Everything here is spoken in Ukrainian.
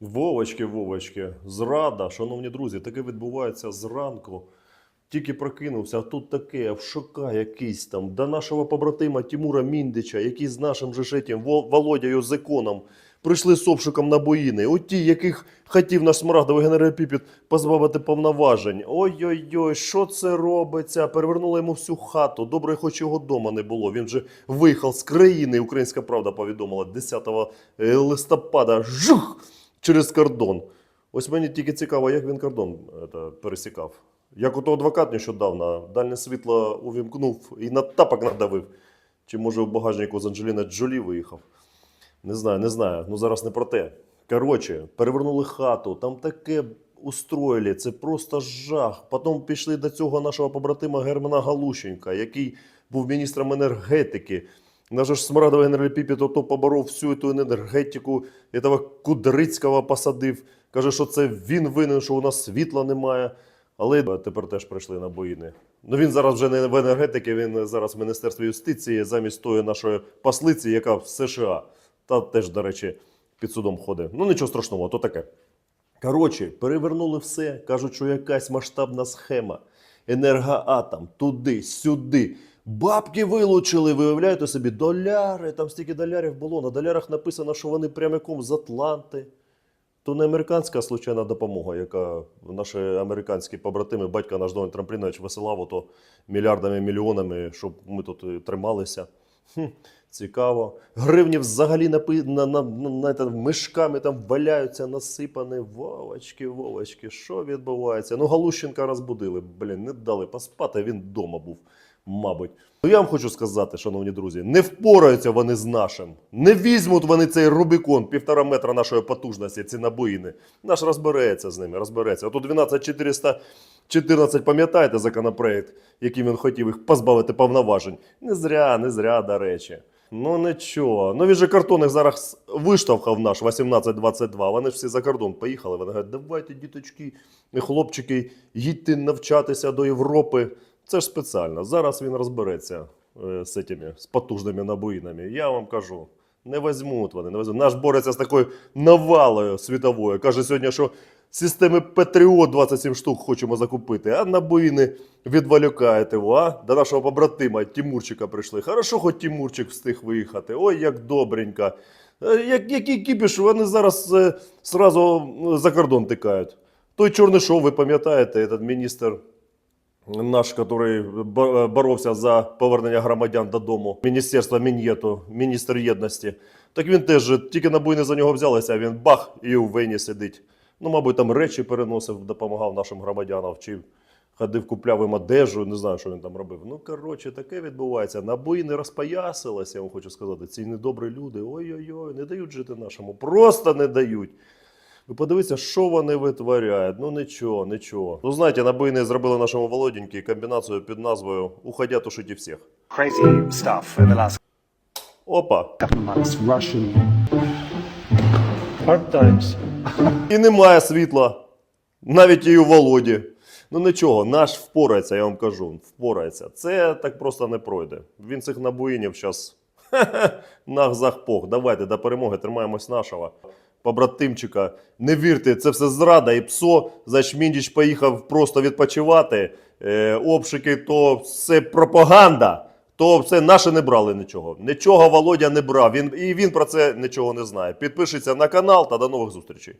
Вовочки, Вовочки, зрада, шановні друзі, таке відбувається зранку. Тільки прокинувся, а тут таке, в шока якийсь там. До нашого побратима Тимура Міндича, який з нашим же ж этим Володяю Зеконом прийшли з обшуком на боїни. От ті, яких хотів наш смарагдовий генерал Піпіт позбавити повноважень. Ой-ой-ой, що це робиться? Перевернули йому всю хату. Добре, хоч його вдома не було. Він же виїхав з країни. Українська правда повідомила 10 е, листопада. Жух! Через кордон. Ось мені тільки цікаво, як він кордон е, пересікав. Як ото адвокат нещодавно дальне світло увімкнув і на тапок надавив. Чи може в багажнику з Анджеліна Джолі виїхав? Не знаю, не знаю. Ну зараз не про те. Коротше, перевернули хату, там таке устроїли, це просто жах. Потім пішли до цього нашого побратима Германа Галущенка, який був міністром енергетики. Наш же ж смрадовий генерал Піпіт поборов всю ту енергетику, этого Кудрицького посадив. Каже, що це він винен, що у нас світла немає. Але тепер теж прийшли на боїни. Ну він зараз вже не в енергетиці, він зараз в Міністерстві юстиції замість тої нашої послиці, яка в США. Та теж, до речі, під судом ходить. Ну нічого страшного, то таке. Коротше, перевернули все. Кажуть, що якась масштабна схема. Енергоатом, туди, сюди. Бабки вилучили, виявляєте собі, доляри. Там стільки долярів було. На долярах написано, що вони прямиком з Атланти. То не американська случайна допомога, яка наші американські побратими, батько наш Дональд Трамплінович висилав ото мільярдами, мільйонами, щоб ми тут е, трималися. Хм, цікаво. Гривні взагалі напи... на, на, на, на, на, мишками там валяються, насипані. Вовочки, Вовочки, що відбувається? Ну, Галущенка розбудили. Блін, не дали поспати, він вдома був, мабуть. Ну, я вам хочу сказати, шановні друзі, не впораються вони з нашим. Не візьмуть вони цей Рубікон, півтора метра нашої потужності, ці набоїни. Наш розбереться з ними, розбереться. Ото 12414, пам'ятаєте законопроект, яким він хотів їх позбавити повноважень? Не зря, не зря, до речі. Ну нічого. Ну він же картон їх зараз виштовхав наш 1822. Вони ж всі за кордон поїхали. Вони говорять, давайте, діточки, хлопчики, їдьте навчатися до Європи. Це ж спеціально. Зараз він розбереться е, з цими, з потужними набоїнами. Я вам кажу. Не візьмуть вони, не візьмуть. Наш бореться з такою навалою світовою. Каже сьогодні, що системи Патріот 27 штук хочемо закупити, а набоїни відволікаєте його, а? До нашого побратима Тимурчика прийшли. Хорошо, хоч Тимурчик встиг виїхати. Ой, як добренько. Е, Як, який кіпіш, вони зараз е, сразу за кордон тикають. Той чорний шов, ви пам'ятаєте, этот міністр наш, який боровся за повернення громадян додому, Міністерства Мін'єту, міністр єдності. Так він теж тільки на буйни за нього взялися, а він бах і у Вені сидить. Ну, мабуть, там речі переносив, допомагав нашим громадянам, чи ходив, купляв їм одежу, не знаю, що він там робив. Ну, коротше, таке відбувається. На буйни розпоясилися, я вам хочу сказати. Ці недобрі люди. Ой-ой-ой, не дають жити нашому. Просто не дають. Ви подивіться, що вони витворяють. Ну нічого, нічого. Ну знаєте, на буйни зробили нашому Володіньки комбінацію під назвою Уходя тушить і всіх. crazy stuff in the last Опа! couple months. Russian hard times. І немає світла. Навіть і у Володі. Ну нічого, наш впорається, я вам кажу. Впорається. Це так просто не пройде. Він цих набоїнів зараз нах захпох. Давайте до перемоги тримаємось нашого. Побратимчика, не вірте, це все зрада і псо. Зачміндіч Міндіч поїхав просто відпочивати. Е, обшуки, то все пропаганда. То все наше не брали нічого. Нічого Володя не брав. Він, і він про це нічого не знає. Підпишіться на канал та до нових зустрічей.